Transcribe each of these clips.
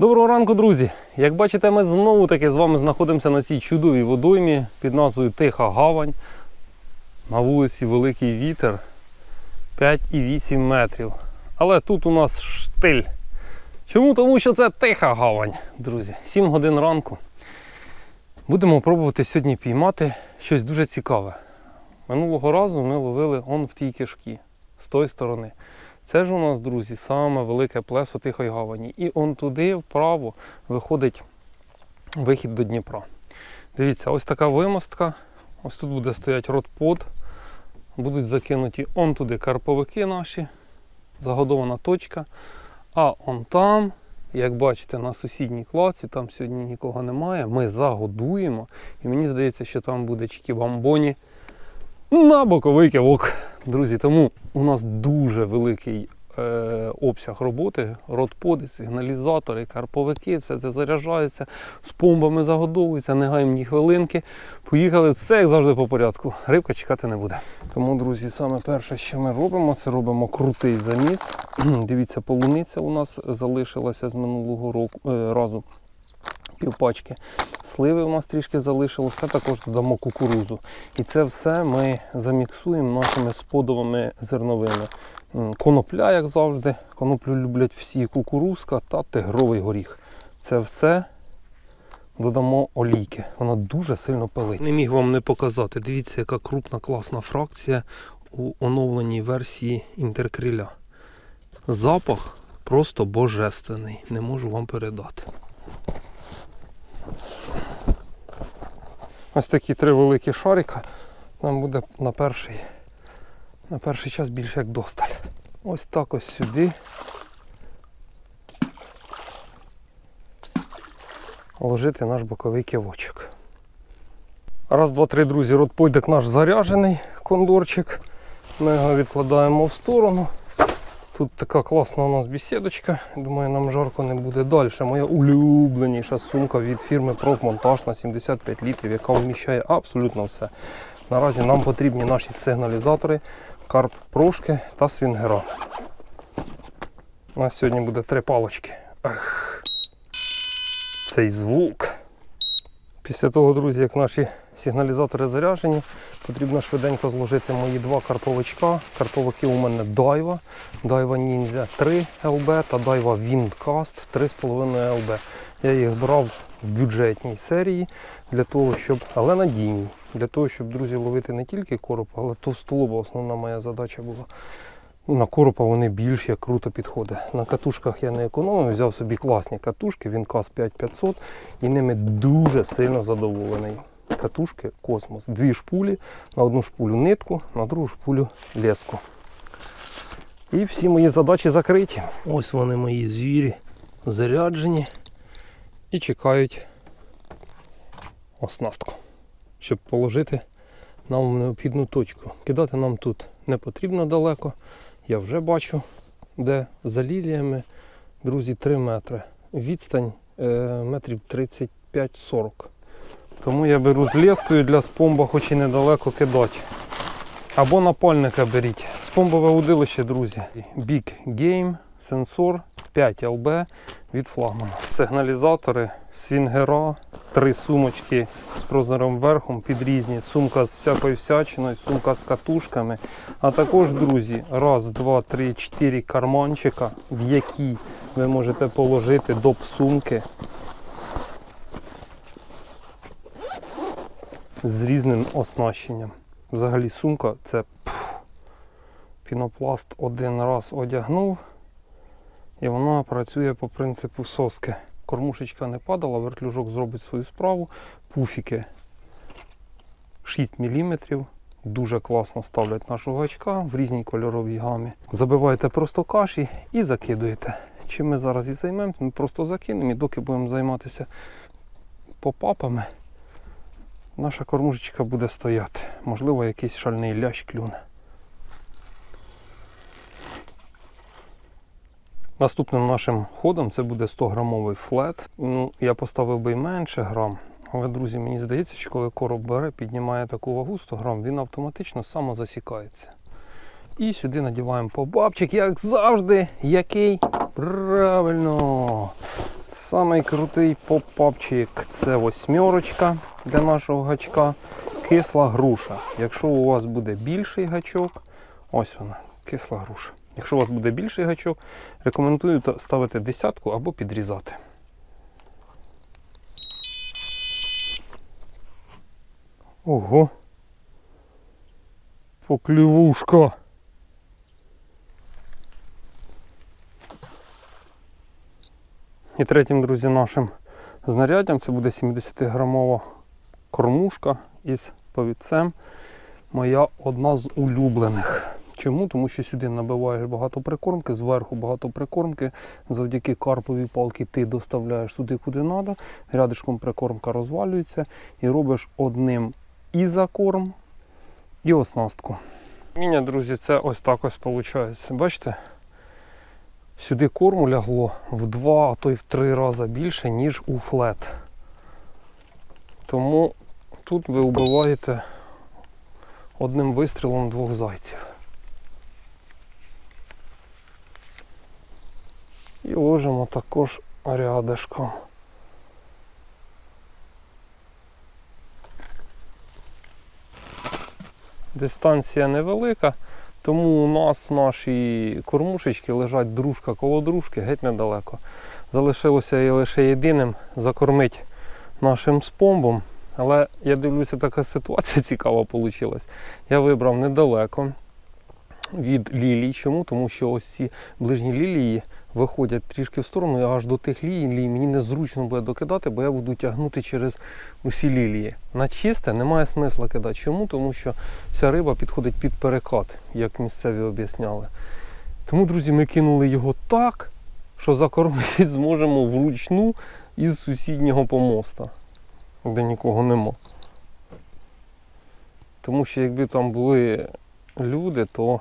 Доброго ранку, друзі! Як бачите, ми знову таки з вами знаходимося на цій чудовій водоймі під назвою Тиха Гавань. На вулиці Великий Вітер 5,8 метрів. Але тут у нас штиль. Чому? Тому що це тиха гавань, друзі. 7 годин ранку. Будемо пробувати сьогодні піймати щось дуже цікаве. Минулого разу ми ловили он в тій кишкі з тої сторони. Це ж у нас, друзі, саме велике плесо Тихої Гавані. І он туди вправо виходить вихід до Дніпра. Дивіться, ось така вимостка. Ось тут буде стояти ротпод. Будуть закинуті он туди карповики наші. Загодована точка. А он там, як бачите, на сусідній клаці, там сьогодні нікого немає. Ми загодуємо. І мені здається, що там буде чікі-бамбоні на боковий кивок. Друзі, тому у нас дуже великий е, обсяг роботи, родподи, сигналізатори, карповики, все це заряджається, з помбами загодовується, не гаємо ні хвилинки. Поїхали, все як завжди по порядку. Рибка чекати не буде. Тому, друзі, саме перше, що ми робимо, це робимо крутий заміс. Дивіться, полуниця у нас залишилася з минулого року е, разу. Півпачки. Сливи у нас трішки залишилося, все також додамо кукурузу. І це все ми заміксуємо нашими сподовими зерновими. Конопля, як завжди, коноплю люблять всі, кукурузка та тигровий горіх. Це все додамо олійки. Воно дуже сильно пилить. Не міг вам не показати. Дивіться, яка крупна класна фракція у оновленій версії інтеркриля. Запах просто божественний. Не можу вам передати. Ось такі три великі шарика. Нам буде на перший, на перший час більше як досталь. Ось так ось сюди. Ложити наш боковий кивочок. Раз, два, три, друзі, родпойдик наш заряджений кондорчик. Ми його відкладаємо в сторону. Тут така класна у нас бесідочка. Думаю, нам жарко не буде далі. Моя улюбленіша сумка від фірми Профмонтаж на 75 літрів, яка вміщає абсолютно все. Наразі нам потрібні наші сигналізатори, карп прошки та свінгера. У нас сьогодні буде три палочки. Ах. Цей звук. Після того, друзі, як наші сигналізатори заряджені, потрібно швиденько зложити мої два карповичка. Карповики у мене Daiwa, Daiwa Ninja 3 LB та Daiwa Windcast 3,5 LB. Я їх брав в бюджетній серії для того, щоб, але надійні, для того, щоб, друзі, ловити не тільки короб, але товстолоба. Основна моя задача була. На коропа вони більш як круто підходить. На катушках я не економив, взяв собі класні катушки, Вінкас 5500 і ними дуже сильно задоволений. Катушки космос. Дві шпулі, на одну шпулю нитку, на другу шпулю леску. І всі мої задачі закриті. Ось вони мої звірі заряджені і чекають оснастку, щоб положити нам в необхідну точку. Кидати нам тут не потрібно далеко. Я вже бачу, де за ліліями, друзі, 3 метри. Відстань е, метрів 35-40. Тому я беру з лескою для спомба, хоч і недалеко кидати. Або напальника беріть. Спомбове удилище, друзі. Big Game, сенсор 5 LB від флагмана. Сигналізатори, свінгера, три сумочки з прозорим верхом під різні. Сумка з всякою всячиною, сумка з катушками. А також, друзі, раз, два, три, чотири карманчика, в які ви можете положити доп сумки з різним оснащенням. Взагалі сумка це пінопласт один раз одягнув і вона працює по принципу соски. Кормушечка не падала, вертлюжок зробить свою справу. Пуфіки 6 мм. Дуже класно ставлять нашого гачка в різній кольоровій гамі. Забиваєте просто каші і закидуєте. Чим ми зараз і займемося, ми просто закинемо і доки будемо займатися попапами, наша кормушечка буде стояти. Можливо, якийсь шальний лящ клюне. Наступним нашим ходом це буде 100 грамовий флет. Ну, я поставив би і менше грам. Але, друзі, мені здається, що коли короб бере, піднімає таку вагу 100 грам, він автоматично самозасікається. І сюди надіваємо побабчик, як завжди, який правильно Самий крутий попапчик це восьмерочка для нашого гачка. Кисла груша. Якщо у вас буде більший гачок, ось вона, кисла груша. Якщо у вас буде більший гачок, рекомендую ставити десятку або підрізати. Ого. Поклювушка. І третім, друзі, нашим знаряддям це буде 70-грамова кормушка із повідцем. Моя одна з улюблених. Чому? Тому що сюди набиваєш багато прикормки, зверху багато прикормки. Завдяки карповій палки ти доставляєш туди, куди треба. Рядишком прикормка розвалюється і робиш одним і закорм, і оснастку. Міня, друзі, це ось так ось виходить. Бачите? Сюди корму лягло в два, а то й в три рази більше, ніж у флет. Тому тут ви вбиваєте одним вистрілом двох зайців. І ложимо також рядишком. Дистанція невелика, тому у нас наші кормушечки лежать дружка коло дружки геть недалеко. Залишилося і лише єдиним закормити нашим спомбом. Але я дивлюся, така ситуація цікава вийшла. Я вибрав недалеко від лілій. Чому? Тому що ось ці ближні лілії виходять трішки в сторону, і аж до тих лілій мені незручно буде докидати, бо я буду тягнути через усі лілії. На чисте немає смисла кидати. Чому? Тому що ця риба підходить під перекат, як місцеві об'ясняли. Тому, друзі, ми кинули його так, що закормити зможемо вручну із сусіднього помоста, де нікого нема. Тому що якби там були люди, то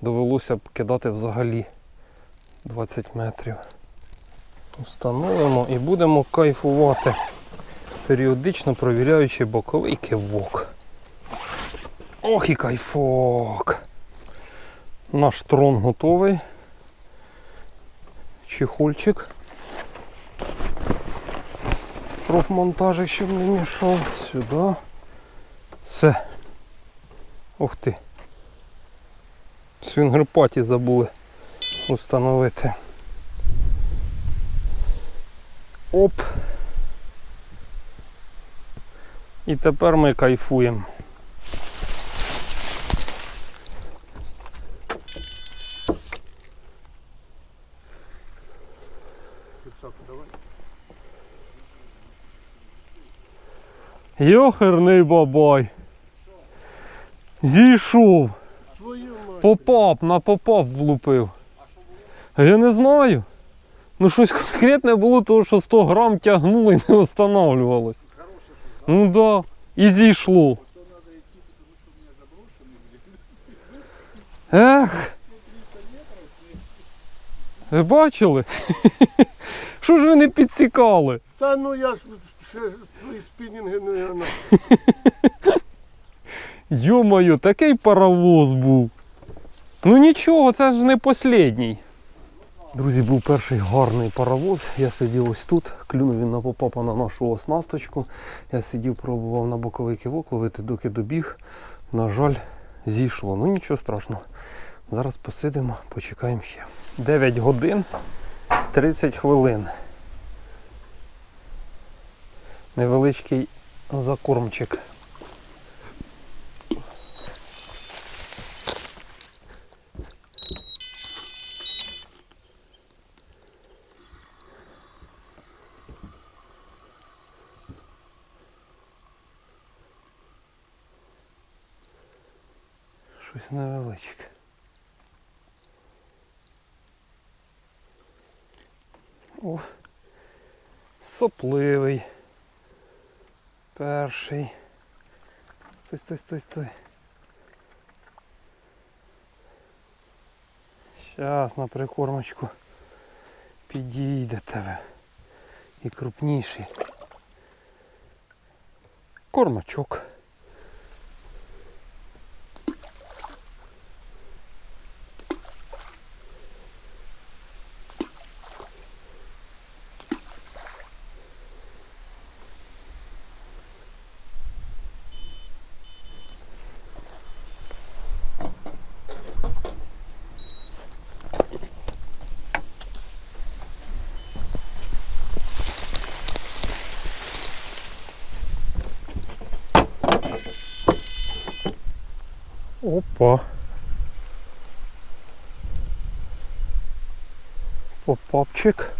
довелося б кидати взагалі 20 метрів. Установимо і будемо кайфувати, періодично провіряючи боковий кивок. Ох і кайфок! Наш трон готовий. Чехольчик. Профмонтажик, щоб не мішав. Сюди. Все. Ух ти. Свінгерпаті забули установити. Оп. І тепер ми кайфуємо. Йохерний бабай. Зійшов. Попап, на попап влупив. Я не знаю. Ну щось конкретне було, тому що 100 грам тягнуло і не встановлювалось. Ну да. І зійшло. Ех. Ви бачили? Що ж ви не підсікали? Та ну я ж твої спінінги не на. Йо-моє, такий паровоз був. Ну нічого, це ж не послідній. Друзі, був перший гарний паровоз. Я сидів ось тут, клюнув він на попапа на нашу оснасточку. Я сидів, пробував на боковий кивок ловити, доки добіг. На жаль, зійшло. Ну нічого страшного. Зараз посидимо, почекаємо ще. 9 годин 30 хвилин. Невеличкий закормчик. Щось невеличке. О, сопливий. Перший. Стой, стой, стой, стой. Щас на прикормочку підійде тебе. І крупніший. Кормачок. Опа. Попапчик.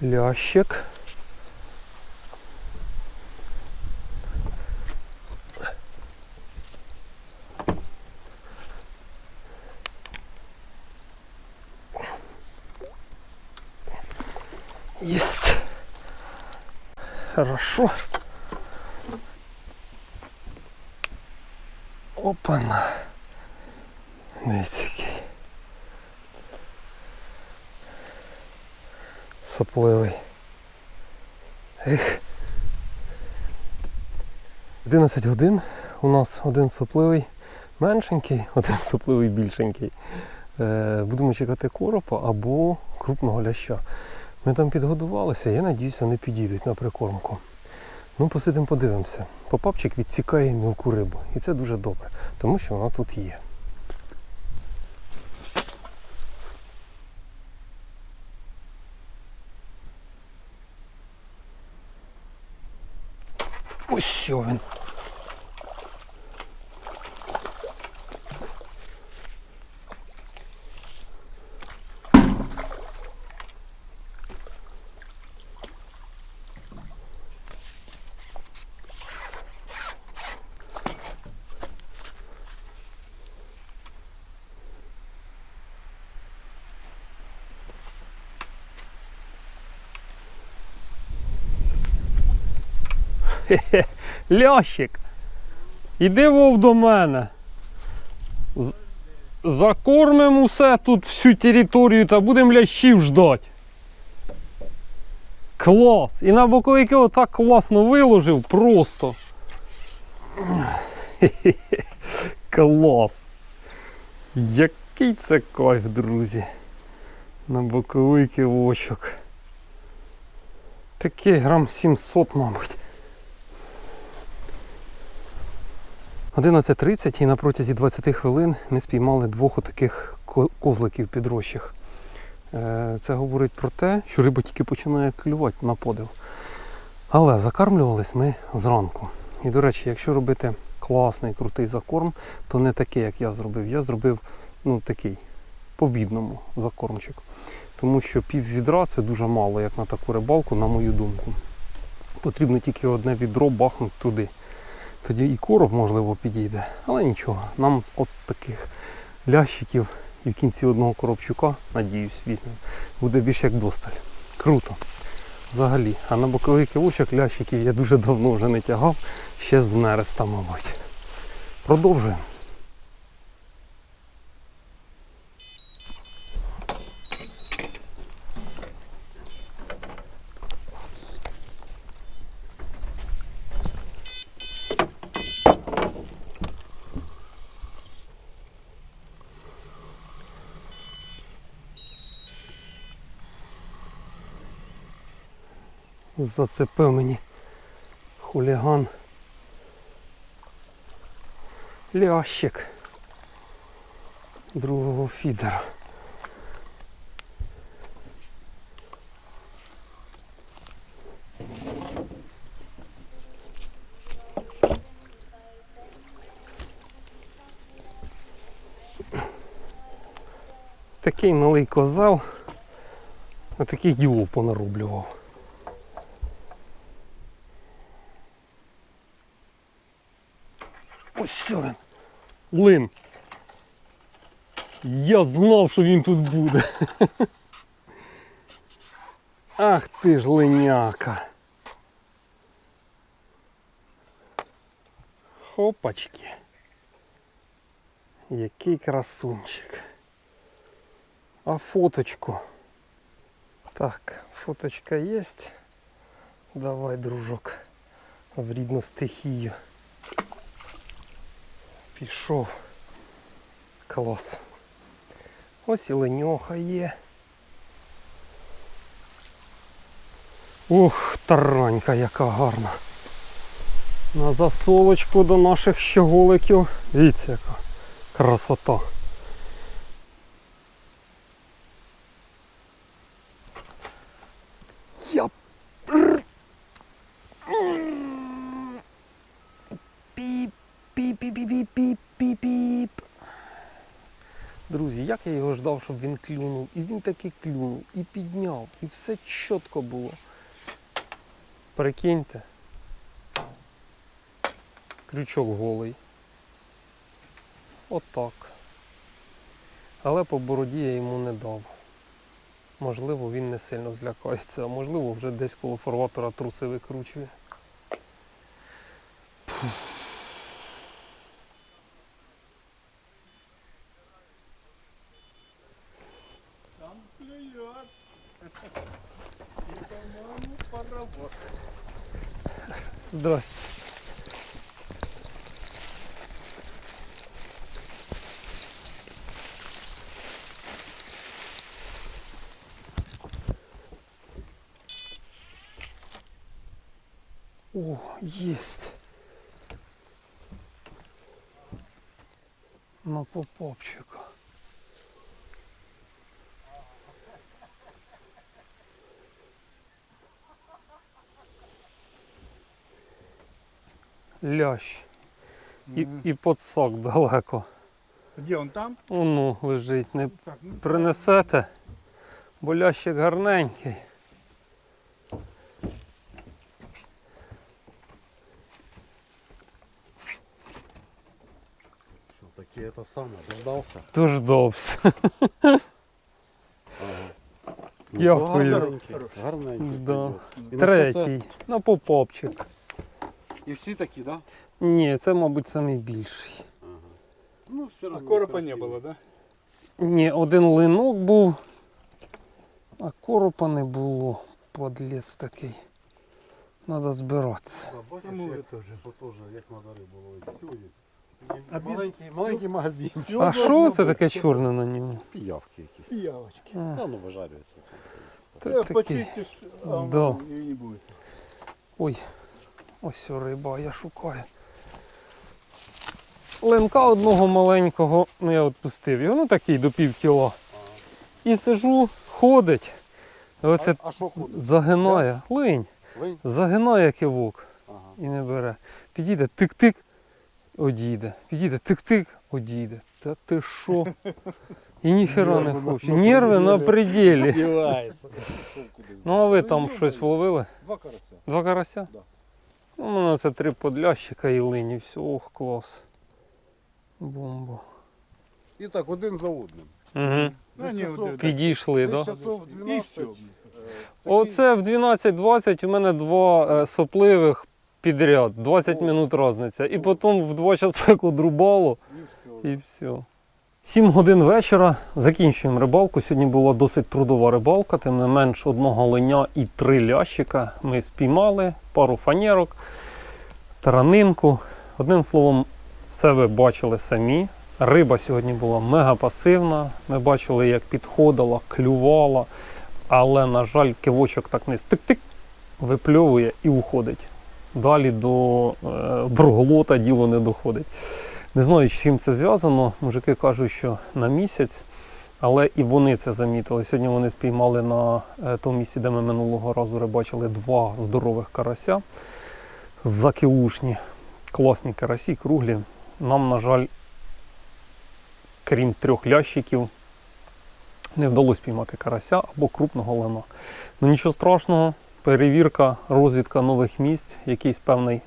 Лящик. Есть. Хорошо. Опа-на. Дивіться який. Сопливий. Ех. 11 годин. У нас один сопливий меншенький, один сопливий більшенький. Е, будемо чекати коропа або крупного ляща. Ми там підгодувалися, я надіюсь, вони підійдуть на прикормку. Ну, посидимо, подивимося. Попапчик відсікає мілку рибу. І це дуже добре, тому що вона тут є. Ось він. Хе-хе, Лящик. Іди вов до мене. Закормимо усе тут всю територію та будемо лящів ждати. Клас! І на боковики отак класно виложив просто. Хе-хе-хе. Клас! Який це кайф, друзі. На боковий очок. Такий грам 700, мабуть. 11.30 і на протязі 20 хвилин ми спіймали двох отаких козликів підрощих. Е, Це говорить про те, що риба тільки починає клювати на подив. Але закармлювались ми зранку. І, до речі, якщо робити класний, крутий закорм, то не такий, як я зробив. Я зробив ну, такий по-бідному закормчик. Тому що пів відра це дуже мало, як на таку рибалку, на мою думку. Потрібно тільки одне відро бахнути туди. Тоді і короб, можливо, підійде. Але нічого, нам от таких лящиків і в кінці одного коробчука, надіюсь, візьмемо, буде більше як досталь. Круто. Взагалі. А на боковий кивочок лящиків я дуже давно вже не тягав, ще з нереста, мабуть. Продовжуємо. Зацепив мені хуліган. Лящик другого фідера. Такий малий козал, а таких ділов понароблював. Що він. Лин. Я знав, що він тут буде. Ах ти ж линяка. Хопачки. Який красунчик. А фоточку. Так, фоточка є. Давай, дружок, в рідну стихію. Пішов. Клас. Ось і леньоха є. Ух, таранька яка гарна. На засолочку до наших щеголиків. Дивіться яка красота. Піп-піп-піп-піп-піп-піп. Друзі, як я його ждав, щоб він клюнув. І він таки клюнув, і підняв, і все чітко було. Прикиньте. Крючок голий. Отак. Але по бороді я йому не дав. Можливо, він не сильно злякається, а можливо, вже десь коло фарватора труси викручує. Там Здрасте. О, есть. На попапчика. Лящ. І, і подсок далеко. Где он там? Оно лежить. Не ну, принесете, бо лящик гарненький. Что, таки это самое, дождался? Дождався. Ну, Дякую. Гарненький, гарненький Да. Третій. На попапчик. І всі такі, да? Ні, це, мабуть, найбільший. Ага. Ну, все А равно коропа не красиво. было, да? Ні, один линок був, а коропа не було. Подлець такий. Треба збиратися. Да, бачиш, Ну, як, ви теж. от теж, як надо рибу ловити. Все є. А без- маленький, маленький магазин. Всё А що должно це быть, таке всё. чорне на ньому? Піявки якісь. Пиявочки. А, Та ну вижарюється. Та Ты такий. почистишь, а Да. он и не будет. Ой, ось риба, я шукаю. Ленка одного маленького, ну я відпустив його, ну такий до пів кіла. І сижу, ходить. Оце А, а що ходить? загинає. Линь, Линь? загинає кивок Ага. і не бере. Підійде, тик-тик, одійде. Підійде, тик-тик, одійде. Та ти що? І ніхера не хоче. Нерви на пределі. Ну а ви там щось вловили? Два карася. Два карася? Да. Ну, у мене це три подлящика і лині. Все, ох, клас. Бомба. І так, один за одним. Угу. Ну, Десь часов- Підійшли, Десь так? Да? часов 12. всьо. е, Оце в 12.20 у мене два е, сопливих підряд. 20 минут різниця. І потім в 2 часа як одрубало. І все. І все. 7 годин вечора закінчуємо рибалку. Сьогодні була досить трудова рибалка, тим не менш одного линя і три лящика ми спіймали, пару фанерок, таранинку. Одним словом, все ви бачили самі. Риба сьогодні була мега пасивна. Ми бачили, як підходила, клювала, але, на жаль, кивочок так не тик-тик, випльовує і уходить. Далі до е, борголота діло не доходить. Не знаю, з чим це зв'язано. Мужики кажуть, що на місяць, але і вони це замітили. Сьогодні вони спіймали на е, тому місці, де ми минулого разу рибачили два здорових карася. Закілушні, класні карасі, круглі. Нам, на жаль, крім трьох лящиків, не вдалося спіймати карася або крупного лина. Ну нічого страшного, перевірка, розвідка нових місць, якийсь певний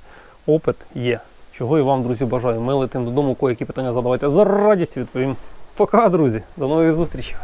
опит є. Чого і вам, друзі, бажаю. Ми летимо додому, кої-які питання задавайте. За радістю відповім. Пока, друзі. До нових зустрічей.